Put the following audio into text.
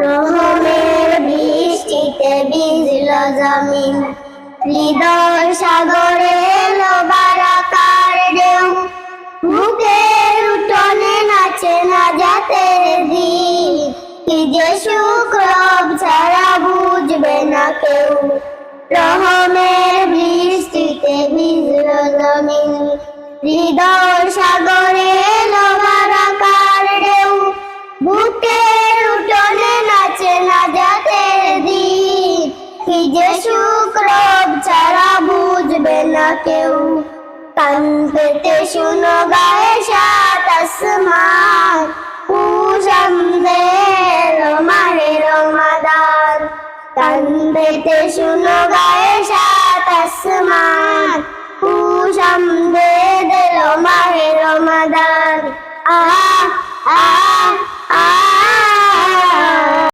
রহমের বৃষ্টিতে ভিজল জমিন। হৃদয় সাগরে এলো বারাকার ঢেউ। বুকের উঠোনে নাচে না জাতের দিন কি যে সুখ রব ছাড়া বুঝবে না কেউ। রহমের বৃষ্টিতে ভিজল জমিন। হৃদয় সাগরে এলো বারাকার ঢেউ। বুকের যে রব ছাড়া বুঝবে না কেউ। কান পেতে শুনো গায়ে সাত আসমান। কুসন্দের মারে রমাদান। কান পেতে শুনো গায়ে সাত আসমান। কুসন্দের মারে রমাদান। আহ আহ